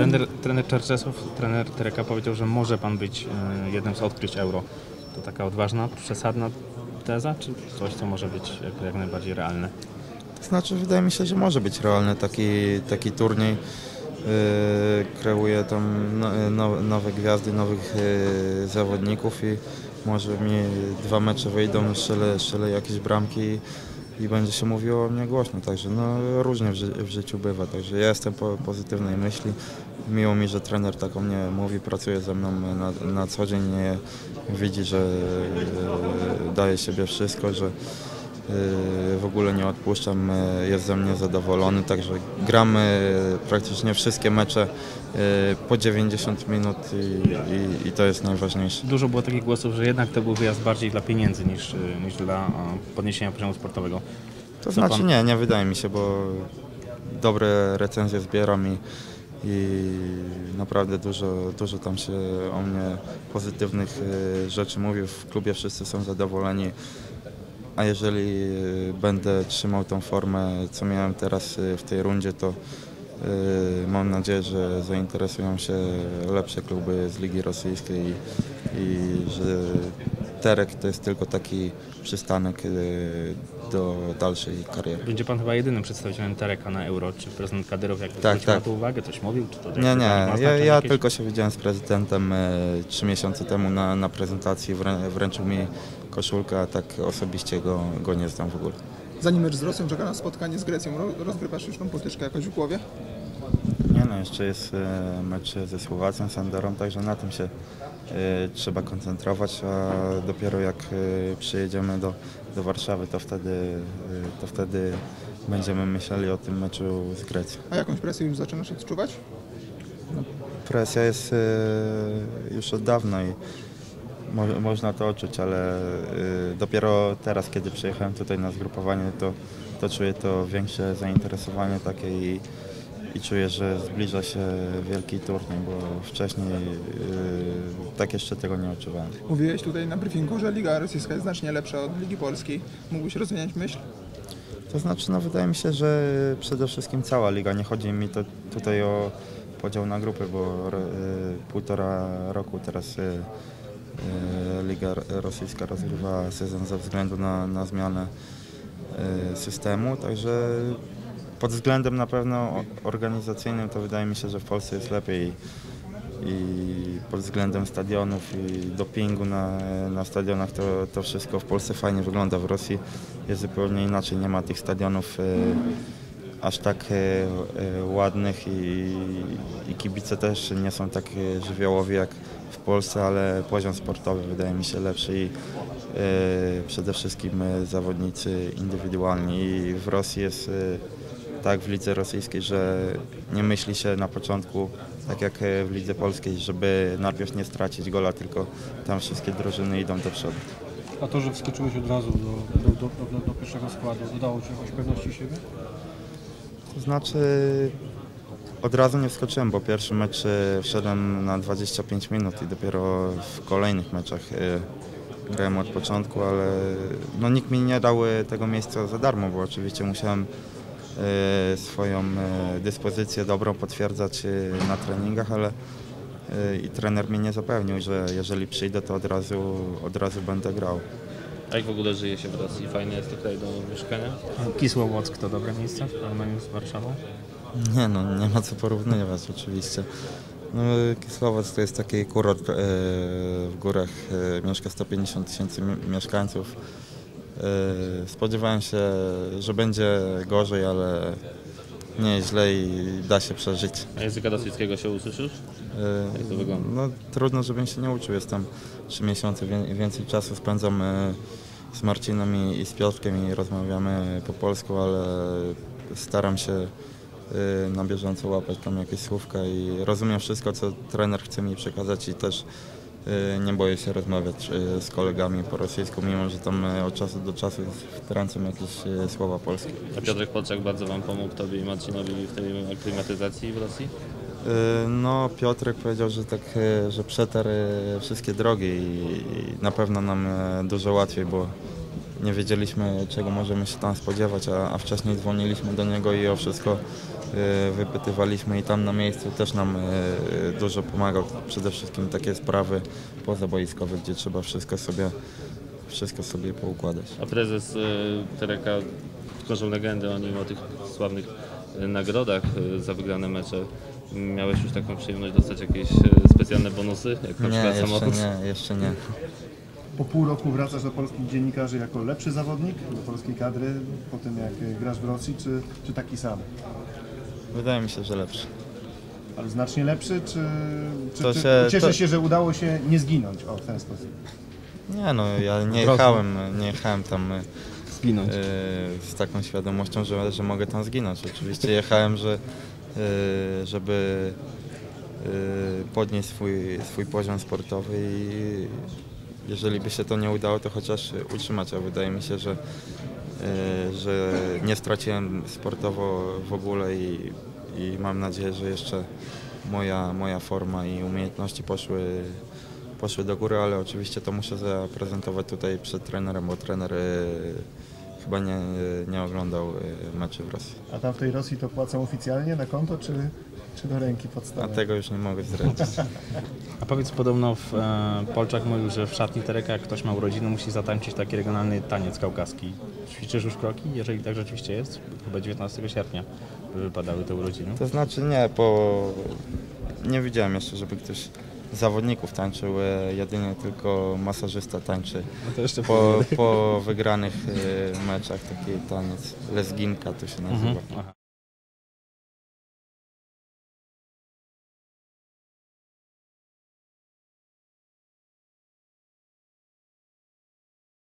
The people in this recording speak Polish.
Trener, trener trener Tereka powiedział, że może pan być e, jednym z odkryć euro. To taka odważna, przesadna teza, czy coś, co może być jak, najbardziej realne? To znaczy, wydaje mi się, że może być realny taki, taki turniej. Yy, kreuje tam no, no, nowe gwiazdy, nowych yy, zawodników i może mi dwa mecze wyjdą, strzelę jakieś bramki i, będzie się mówiło o mnie głośno. Także no, różnie w, ży w życiu bywa. Także ja jestem po pozytywnej myśli. Miło mi, że trener tak o mnie mówi, pracuje ze mną na, na co dzień, nie, widzi, że yy, daje siebie wszystko, że w ogóle nie odpuszczam, yy, jest ze mnie zadowolony, także gramy praktycznie wszystkie mecze yy, po 90 minut i, i, i to jest najważniejsze. Dużo było takich głosów, że jednak to był wyjazd bardziej dla pieniędzy niż, niż dla podniesienia poziomu sportowego. To Co znaczy pan- nie, nie wydaje mi się, bo dobre recenzje zbieram i, i naprawdę dużo, dużo tam się o mnie pozytywnych rzeczy mówi. W klubie wszyscy są zadowoleni. A jeżeli yy, będę trzymał tą formę, co miałem teraz yy, w tej rundzie, to yy, mam nadzieję, że zainteresują się lepsze kluby z Ligi Rosyjskiej i, i że Terek to jest tylko taki przystanek do dalszej kariery. Będzie pan chyba jedynym przedstawicielem Tereka na euro. Czy prezydent Kadyrow jakby Tak, zwrócił na tak. to uwagę, coś mówił? Czy to Nie, nie, ja, ja jakieś? tylko się widziałem z prezydentem trzy miesiące temu na, na prezentacji, wrę, wręczył mi koszulkę, a tak osobiście go, go nie znam w ogóle. Zanim mecz z Rosją czeka na spotkanie z Grecją, Ro- rozgrywasz już tą potyczkę jakoś w głowie? Nie no, jeszcze jest e, mecz ze Słowacją, z Andorą, także na tym się e, trzeba koncentrować, a dopiero jak e, przyjedziemy do, do Warszawy, to wtedy, to wtedy będziemy myśleli o tym meczu z Grecją. A jakąś presję już zaczynasz odczuwać? Presja jest już od dawna i mo, można to odczuć, ale e, dopiero teraz, kiedy przyjechałem tutaj na zgrupowanie, to, to czuję to większe zainteresowanie takie i, i czuję, że zbliża się wielki turniej, bo wcześniej e, tak jeszcze tego nie odczuwałem. Mówiłeś tutaj na briefingu, że Liga Rosyjska jest znacznie lepsza od Ligi Polskiej. Mógłbyś rozwijać myśl? To znaczy, no wydaje mi się, że przede wszystkim cała liga. Nie chodzi mi to tutaj o podział na grupy, bo y, półtora roku teraz y, y, Liga Ro- Rosyjska rozgrywa sezon ze względu na, na zmianę y, systemu, także pod względem na pewno organizacyjnym to wydaje mi się, że w Polsce jest lepiej i pod względem stadionów i dopingu na, na stadionach to, to wszystko w Polsce fajnie wygląda. W Rosji jest zupełnie inaczej, nie ma tych stadionów e, aż tak e, e, ładnych i, i kibice też nie są tak e, żywiołowi jak w Polsce, ale poziom sportowy wydaje mi się lepszy i przede wszystkim zawodnicy indywidualni i w Rosji jest tak w lidze rosyjskiej, że nie myśli się na początku, tak jak w lidze polskiej, żeby najpierw nie stracić gola, tylko tam wszystkie drużyny idą do przodu. A to, że wskoczyłeś od razu do, do, do, do, do pierwszego składu, dodało Ci jakąś pewności siebie? To znaczy od razu nie wskoczyłem, bo pierwszy mecz e, wszedłem na 25 minut i dopiero w kolejnych meczach e, grałem od początku, ale no, nikt mi nie dał e, tego miejsca za darmo, bo oczywiście musiałem swoją dyspozycję dobrą potwierdzać na treningach, ale i trener mnie nie zapewnił, że jeżeli przyjdę, to od razu, od razu będę grał. A jak w ogóle żyje się w Rosji? Fajne jest to kraj do mieszkania? Kisłowock to dobre miejsce w porównaniu z Warszawą? Nie no, nie ma co porównywać oczywiście. No, Kisłowoc to jest taki kurort e, w górach, e, mieszka 150 tysięcy mi- mieszkańców. E, spodziewałem się, że będzie gorzej, ale nie jest źle i da się przeżyć. A języka rosyjskiego się usłyszysz? E, Jak to wygląda? No trudno, żebym się nie uczył. Jestem 3 miesiące, więcej czasu spędzam e, z Marcinem i, z Piotrkiem i rozmawiamy po polsku, ale staram się e, na bieżąco łapać tam jakieś słówka i rozumiem wszystko, co trener chce mi przekazać i też nie boję się rozmawiać e, z kolegami po rosyjsku, mimo że tam e, od czasu do czasu wtrącam jakieś słowa polskie. A Piotrek Polczak bardzo Wam pomógł, Tobie i Marcinowi w tej aklimatyzacji w Rosji? Y, No, Piotrek powiedział, że tak, y, że przetarł y, wszystkie drogi i na pewno nam y, dużo łatwiej, bo nie wiedzieliśmy czego możemy się tam spodziewać, a, a wcześniej dzwoniliśmy do niego i o wszystko e, wypytywaliśmy i tam na miejscu też nam e, dużo pomagał. Przede wszystkim takie sprawy pozaboiskowe, gdzie trzeba wszystko sobie, wszystko sobie poukładać. A prezes y, Tereka, tworzą legendę o nim, o tych sławnych y, nagrodach y, za wygrane mecze. Miałeś już taką przyjemność dostać jakieś y, specjalne bonusy, jak na Nie, przykład samochód? nie, jeszcze nie. Po pół roku wracasz do polskich dziennikarzy jako lepszy zawodnik do polskiej kadry, po tym jak grasz w Rosji, czy, czy taki sam? Wydaje mi się, że lepszy. Ale znacznie lepszy, czy, czy, To czy się- cieszysz to- się, że udało się nie zginąć o, w ten sposób? Nie no, ja nie jechałem, nie jechałem tam e, Zginąć. e, z taką świadomością, że, że mogę tam zginąć. Oczywiście jechałem, że, e, żeby podnieść swój, swój poziom sportowy i jeżeli by się to nie udało, to chociaż utrzymać, a wydaje mi się, że, e, że nie straciłem sportowo w ogóle i, i mam nadzieję, że jeszcze moja, moja forma i umiejętności poszły, poszły do góry, ale oczywiście to muszę zaprezentować tutaj przed trenerem, bo trener e, chyba nie, nie oglądał e, meczy w Rosji. A tam w tej Rosji to płacą oficjalnie na konto, czy, czy do ręki A podstawy? tego już nie mogę zdradzić. A powiedz, podobno w, e, Polczak mówił, że w szatni Tereka, jak ktoś ma urodziny, musi zatańczyć taki regionalny taniec kaukaski. Ćwiczysz już kroki? Jeżeli tak rzeczywiście jest, chyba 19 sierpnia by wypadały te urodziny. To znaczy nie, bo nie widziałem jeszcze, żeby ktoś zawodników tańczył, jedynie tylko masażysta tańczy. No Po, po wygranych e, meczach taki taniec, lesginka to się nazywa. Mhm.